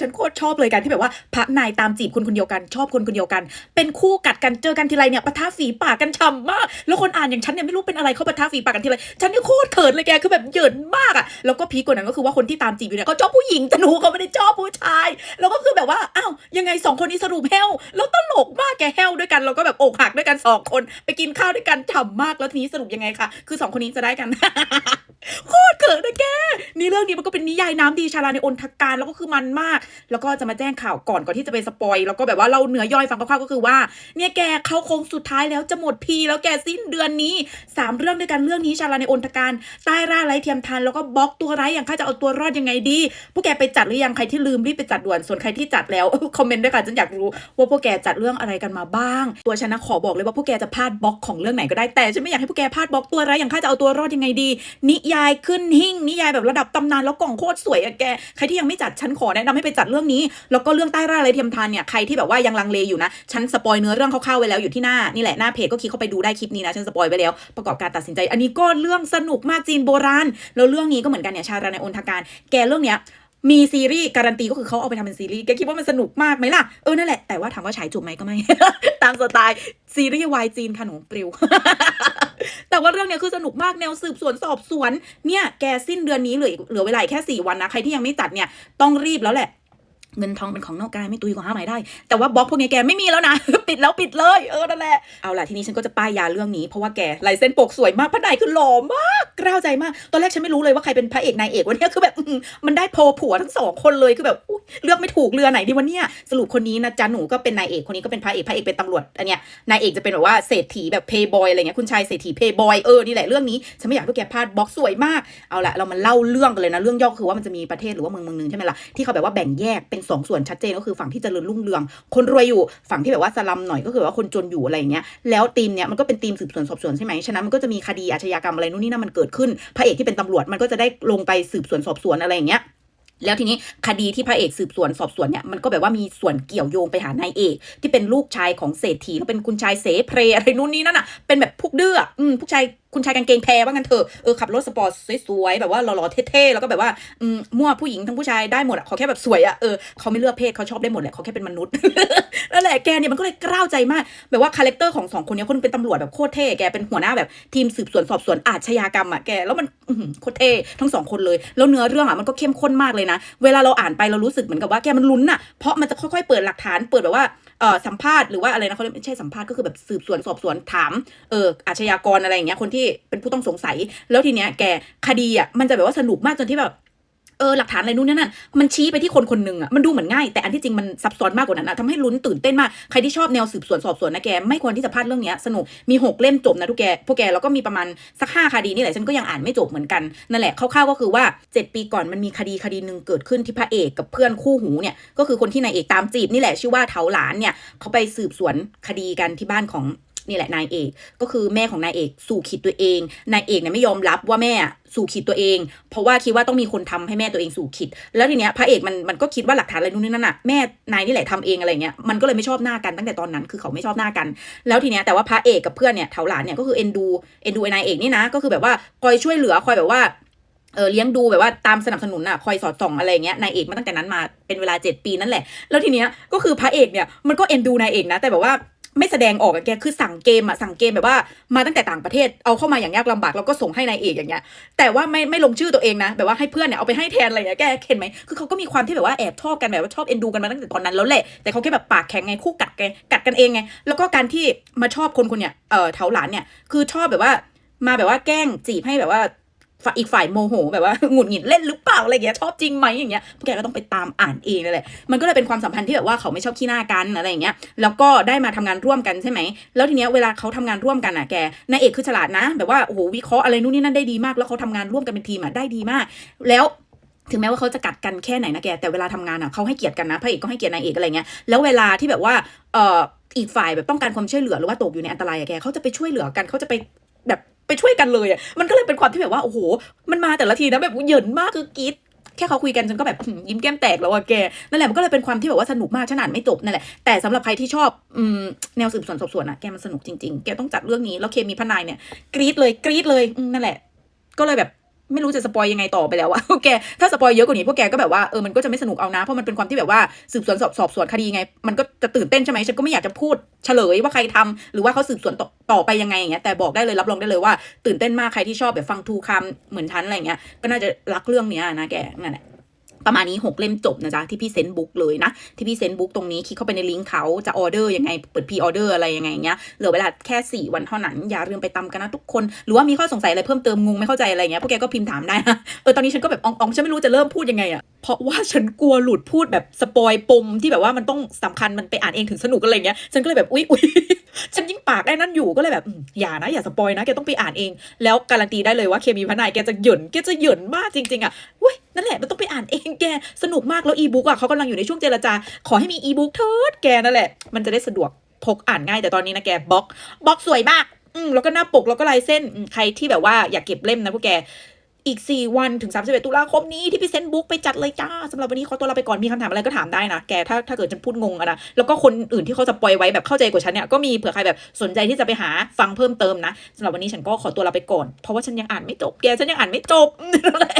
ฉันโคตรชอบเลยกันที่แบบว่าพระนายตามจีบคนคนเดียวกันชอบคนคนเดียวกัน เป็นคู่กัดกันเจอกันทีไรเนี่ยปะทะฝีปากกันฉ่ำมาก แล้วคนอ่านอย่างฉันเนี่ยไม่รู้เป็นอะไรเขาปะทะฝีปากกันทีไรฉันนี่โคตรเขินเลยแกคือแบบเหยินมากอะแล้วก็พีกว่านั้นก็คือว่าคนที่ตามจีบอยู่เนี่ยเขาชอบผู้หญิงแต่หนูเขาไม่ได้ชอบผู้ชาย แล้วก็คือแบบว่าอ้าวยังไงสองคนนี้สรุปแฮวแล้วตลกมากแกแฮวด้วยกันแล้วก็แบบอกหักด้วยกันสองคน ไปกินข้าวด้วยกันฉ่ำมากแล้วทีนี้สรุปยังไงคะคือสองคนนี้จะได้กันโคตร เขินนะแกนี่เรื่องนี้มันก็เป็นนิยายน้ำดีชาลาในอนทการแล้วก็คือมันมาก แล้วก็จะมาแจ้งข่าวก่อนก่อนที่จะไปสปอยแล้วก็แบบว่าเราเนื้อย่อยฟังคร่าวๆก็คือว่า เนี่ยแกเข้าโค้งสุดท้ายแล้วจะหมดพีแล้วแกสิ้นเดือนนี้สามเรื่องด้วยกันเรื่องนี้ชาลาในอนทการใต้ร่าไร้เทียมทันแล้วก็บล็อกตัวไร้อย่างข้าจะเอาตัวรอดยังไงดีพวกแกไปจัดหรือยังใครที่ลืมรีบไปจัดด่วนส่วนใครที่จัดแล้วคอมเมนต์ด้วยค่ะฉันอยากรู้ว่าพวกแกจัดเรื่องอะไรกันมาบ้าง ตัวฉันนะขอบอกเลยว่าพวกแกจะพลาดบล็อกของเรื่องไหนก็ได้แต่ฉันไม่อยากให้พวกแกพลาดบล็อกตัวไร้อย่างข้าจะเอาตัวรอดยังไงดี นิยายขึ้นหิ่งนิยายแบบระดับตำนานแล้วกล่องโคตรสวยอะแกใครที่ยังไม่จัดฉันขอแนะนำให้ไปจัดเรื่องนี้ แล้วก็เรื่องใต้ร่าไรเทียมทานเนี่ยใครที่แบบว่ายังลังเลอยู่นะฉันสปอยเนื้อเรื่องคร่าวๆไว้แล้วอยู่ที่หน้านี่แหละหน้าเพจก็คลิกเข้าไปดูได้คลิปนี้นะฉันสปอยไว้แล้วประกอบการตัดสินใจ อันนี้ก็เรื่องสนุกมากจีนโบราณแล้วเรื่องนี้ก็เหมือนกันเนี่ยชาราในอนทการ แกเรื่องเนี้ยมีซีรีส์การันตีก็คือเขาเอาไปทำเป็นซีรีส์แกคิดว่ามันสนุกมากไหมล่ะ เออ นั่นแหละ แต่ว่าถามว่าฉายจบไหมก็ไม่ ตามสไตล์ ซีรีส์วายจีนค่ะหนูปลิว แต่ว่าเรื่องเนี้ยคือสนุกมากแนวสืบสวนสอบสวนเนี่ยแกสิ้นเดือนนี้เหลือเหลือเวลาแค่สี่วันนะใครที่ยังไม่จัดเนี่ยต้องรีบแล้วแหละ เงินทองเป็นของนอกกายไม่ตุยกว่าหาหม่ได้ แต่ว่าบล็อกพวกนี้แกไม่มีแล้วนะ ปิดแล้วปิดเลยเออนั่นแหละเอาล่ะทีนี้ฉันก็จะป้ายยาเรื่องนี้เพราะว่าแกลายเส้นปกสวยมากพระนายคือหล่อมากกล้าวใจมาก ตอนแรกฉันไม่รู้เลยว่าใครเป็นพระเอกนายเอกวันนี้คือแบบมันได้โพลผัวทั้งสองคนเลยคือแบบเลือกไม่ถูกเรือไหนดีวันเนี้ยสรุปคนนี้นะจ๊ะหนูก็เป็นนายเอกคนนี้ก็เป็นพระเอกพระเอกเป็นตำรวจอันเนี้ยนายเอกจะเป็นแบบว่าเศรษฐีแบบเพย์บอยอะไรเงี้ยคุณชายเศรษฐีเพย์บอยเออนี่แหละเรื่องนี้ฉันไม่อยากให้แกพลาดบล็อกสวยมากเอาละเรามาเล่าเรื่องกันเลยนะเรื่องย่อคือว่ามันจะมีประเทศหรือว่าเมืองเมืองหนึงใช่ไหมล่ะที่เขาแบบว่าแบ่งแยกเป็นสองส่วนชัดเจนก็คือฝั่งที่เจริญรุ่งเรือง คนรวยอยู่ฝั่งที่แบบว่าสลัมหน่อยก็คือว่าคนจนอยู่อะไรอย่างเงี้ยแล้วทีมเนี้ยมันก็เป็นทีมสืบสวนสอบสวนใช่ไหมฉะนั้นมันก็จะมีคดีอาชญากรรมอะไรนู่นนี่นั่นมันเกิดขึ้นพระเอกที่เป็นตำรวจมันก็จะได้ลงไปสืบสวนสอบสวนอะไรอย่างเงี้ย แล้วทีนี้คดีที่พระเอกสืบสวนสอบสวนเนี่ยมันก็แบบว่ามีส่วนเกี่ยวโยงไปหานายเอก ที่เป็นลูกชายของเศรษฐีแล้วเป็นคุณชายเสเพรอะไรนู่นนี่นั่นอะเป็นแบบพวกเดื้ออะอืมพวกชายคุณชายกางเกงแพรว่างั้นเถอะเออขับรถสปอร์ตสวยๆแบบว่าหล่อๆเท่ๆแล้วก็แบบว่าอืมมั่วผู้หญิงทั้งผู้ชายได้หมดอะขอแค่แบบสวยอะเออเขาไม่เลือกเพศเขาชอบได้หมดแหละเขาแค่เป็นมนุษย์ นั่นแหละแกเนี่ยมันก็เลยกล้าวใจมาก แบบว่าคาแรคเตอร์ของสองคนนี้คนเป็นตำรวจแบบโคตรเท่แกเป็นหัวหน้าแบบทีมสืบสวนสอบสวนอาชญากรรมอะแกแล้วมันโคตรเท่ทั้งสองคนเลยแล้วเนื้อเรื่องอะมันก็เข้มข้นมากเลยนะ เวลาเราอ่านไปเรารู้สึกเหมือนกับว่าแกมันลุ้นอะเพราะมันจะค่อยๆเปิดหลักฐานเปิดแบบว่าเออสัมภาษณ์หรือว่าอะไรนะเขาเรียกไม่ใช่สัมภาษณ์ก็คือแบบสืบสวนสอบสวนถามเอออาชญากรอะไรอย่างเงี้ยคนที่เป็นผู้ต้องสงสัย แล้วทีเนี้ยแกคดีอะมันจะแบบว่าสนุกมากจนที่แบบ เออหลักฐานอะไรนู่นนี่นั่นมันชี้ไปที่คนคนหนึ่งอะมันดูเหมือนง่าย แต่อันที่จริงมันซับซ้อนมากกว่านั้นอะทำให้ลุ้นตื่นเต้นมาก ใครที่ชอบแนวสืบสวนสอบสวนนะแก ไม่ควรที่จะพลาดเรื่องนี้สนุก มีหกเล่มจบนะทุกแก พวกแก แล้วก็มีประมาณสักห้าคดีนี่แหละ ฉันก็ยังอ่านไม่จบเหมือนกัน นั่นแหละคร่าวๆก็คือว่า 7 ปีก่อนมันมีคดีคดีหนึ่งเกิดขึ้นที่พระเอกกับเพื่อนคู่หูเนี่ย ก็คือคนที่นายเอกตามจีบนี่แหละชื่อว่าเถาหลานเนี่ยเขาไปสืบสวนคดีกันที่บ้านของ นี่แหละนายเอก ก็คือแม่ของนายเอกสู่ขีดตัวเองนายเอกเนี่ยไม่ยอมรับว่าแม่สู่ขีดตัวเอง เพราะว่าคิดว่าต้องมีคนทำให้แม่ตัวเองสู่ขีดแล้วทีเนี้ยพระเอกมันมันก็คิดว่าหลักฐานอะไรนู่นนี่นั่นน่ะแม่นายนี่แหละทำเองอะไรเงี้ยมันก็เลยไม่ชอบหน้ากันตั้งแต่ตอนนั้นคือเขาไม่ชอบหน้ากัน แล้วทีเนี้ยแต่ว่าพระเอกกับเพื่อนเนี่ยเถาหลานเนี่ยก็คือเอ็นดูเอ็นดูไอ้นายเอกนี่นะ ก็คือแบบว่าคอยช่วยเหลือคอยแบบว่าเออเลี้ยงดูแบบว่าตามสนับสนุนอะคอยสอดส่องอะไรเงี้ยนายเอกมาตั้งแต่นั้นมาเป็นเวลาเจ็ดปีนั่นแหละ แล้วทีเนี้ยก็คือพระเอกเนี่ยมันก็เอ็นดูนายเอกนะ แต่แบบว่า ไม่แสดงออกอะแกคือสั่งเกมอะสั่งเกมแบบว่ามาตั้งแต่ต่างประเทศเอาเข้ามาอย่างยากลำบากแล้วก็ส่งให้นายเอกอย่างเงี้ยแต่ว่าไม่ไม่ลงชื่อตัวเองนะแบบว่าให้เพื่อนเนี่ยเอาไปให้แทนอะไรอย่างเงี้ยแกเห็นไหมคือเขาก็มีความที่แบบว่าแอบชอบกันแบบว่าชอบเอ็นดูกันมาตั้งแต่ตอนนั้นแล้วแหละแต่เขาแค่แบบปากแข็งไงคู่กัดไงกัดกันเองไงแล้วก็การที่มาชอบคนคนเนี่ยเอ่อเถาหลานเนี่ยคือชอบแบบว่ามาแบบว่าแกล้งจีบให้แบบว่า อีกฝ่ายโมโหแบบว่าหงุดหงิดเล่นหรือเปล่าอะไรอย่างเงี้ยชอบจริงไหมอย่างเงี้ยพวกแกก็ต้องไปตามอ่านเองนั่นแหละมันก็เลยเป็นความสัมพันธ์ที่แบบว่าเขาไม่ชอบขี้หน้ากันอะไรอย่างเงี้ยแล้วก็ได้มาทำงานร่วมกันใช่ไหมแล้วทีเนี้ยเวลาเขาทำงานร่วมกันอะแกนายเอกคือฉลาดนะ แบบว่าโอ้โหวิเคราะห์อะไรนู่นนี่นั่นได้ดีมาก แล้วเขาทำงานร่วมกันเป็นทีมอะได้ดีมาก แล้วถึงแม้ว่าเขาจะกัดกันแค่ไหนนะแกแต่เวลาทำงานอะเขาให้เกียรติกันนะพระเอกก็ให้เกียรตินายเอกอะไรเงี้ยแล้วเวลาที่แบบว่าเอ่ออีกฝ่ายแบบต้องการความช่วยเหลือหรือว่าตกอยู่ในอันตรายอะแกเขาจะไปช่วยเหลือกันเขาจะไปแบบ ไปช่วยกันเลยอะมันก็เลยเป็นความที่แบบว่าโอ้โห มันมาแต่ละทีนะแบบเหยินมากคือกรีดแค่เขาคุยกันฉันก็แบบยิ้มแก้มแตกแล้วอะแกนั่นแหละมันก็เลยเป็นความที่แบบว่าสนุกมากฉันอ่านไม่จบนั่นแหละแต่สำหรับใครที่ชอบอืมแนวสืบสวนสอบสวนอะแกมันสนุกจริงๆ แกต้องจัดเรื่องนี้แล้วเคมีพนายเนี่ยกรี๊ดเลยกรี๊ดเลยนั่นแหละ ก็เลยแบบ ไม่รู้จะสปอยยังไงต่อไปแล้วอะโอเคถ้าสปอยเยอะกว่านี้พวกแกก็แบบว่าเออมันก็จะไม่สนุกเอานะ เพราะมันเป็นความที่แบบว่าสืบสวนสอบสอบสวนคดีไง มันก็จะตื่นเต้นใช่ไหมฉันก็ไม่อยากจะพูดเฉลยว่าใครทำหรือว่าเขาสืบสวนต่อต่อไปยังไงอย่างเงี้ยแต่บอกได้เลยรับรองได้เลยว่าตื่นเต้นมากใครที่ชอบแบบฟังทูคำเหมือนฉันอะไรเงี้ยก็น่าจะรักเรื่องเนี้ยนะแกนั่นแหละ ประมาณนี้6เล่มจบนะจ๊ะที่พี่เซ็นบุ๊กเลยนะ ที่พี่เซ็นบุ๊กตรงนี้คลิกเข้าไปในลิงก์เขาจะออเดอร์ยังไงเปิดพรีออเดอร์อะไรยังไงเงี้ยเหลือเวลาแค่ 4 วันเท่านั้น อย่าลืมไปตามกันนะทุกคน หรือว่ามีข้อสงสัยอะไรเพิ่มเติมงงไม่เข้าใจอะไรเงี้ยพวกแกก็พิมพ์ถามได้นะเออตอนนี้ฉันก็แบบอองๆฉันไม่รู้จะเริ่มพูดยังไงอะเพราะว่าฉันกลัวหลุดพูดแบบสปอยปมที่แบบว่ามันต้องสำคัญมันไปอ่านเองถึงสนุกอะไรเงี้ยฉันก็เลยแบบอุ๊ยอุ๊ย ฉันยิ่งปากได้นั่นอยู่ก็เลยแบบอย่านะ อย่าสปอยนะแกต้องไปอ่านเอง แล้วการันตีได้เลยว่าเคมีพระนายแกจะหย่นแกจะหย่นมากจริงๆอะเว้ยนั่นแหละมันต้องไปอ่านเองแกสนุกมากแล้วอีบุ๊กอะเขากำลังอยู่ในช่วงเจรจา ขอให้มีอีบุ๊กเถิดแกนั่นแหละ มันจะได้สะดวกพกอ่านง่ายแต่ตอนนี้นะแกบล็อกบล็อกสวยมากอืมแล้วก็หน้าปกแล้วก็ลายเส้นใครที่แบบว่าอยากเก็บเล่มนะพวกแก อีก 4 วันถึง 31 ตุลาคมนี้ที่พี่เซนบุ๊กไปจัดเลยจ้าสำหรับวันนี้ขอตัวลาไปก่อนมีคำถามอะไรก็ถามได้นะ แกถ้าถ้าเกิดฉันพูดงงอะนะแล้วก็คนอื่นที่เขาจะปล่อยไว้แบบเข้าใจกว่าฉันเนี่ยก็มีเผื่อใครแบบสนใจที่จะไปหาฟังเพิ่มเติมนะสำหรับวันนี้ฉันก็ขอตัวลาไปก่อนเพราะว่าฉันยังอ่านไม่จบแกฉันยังอ่านไม่จบนั่นแหละ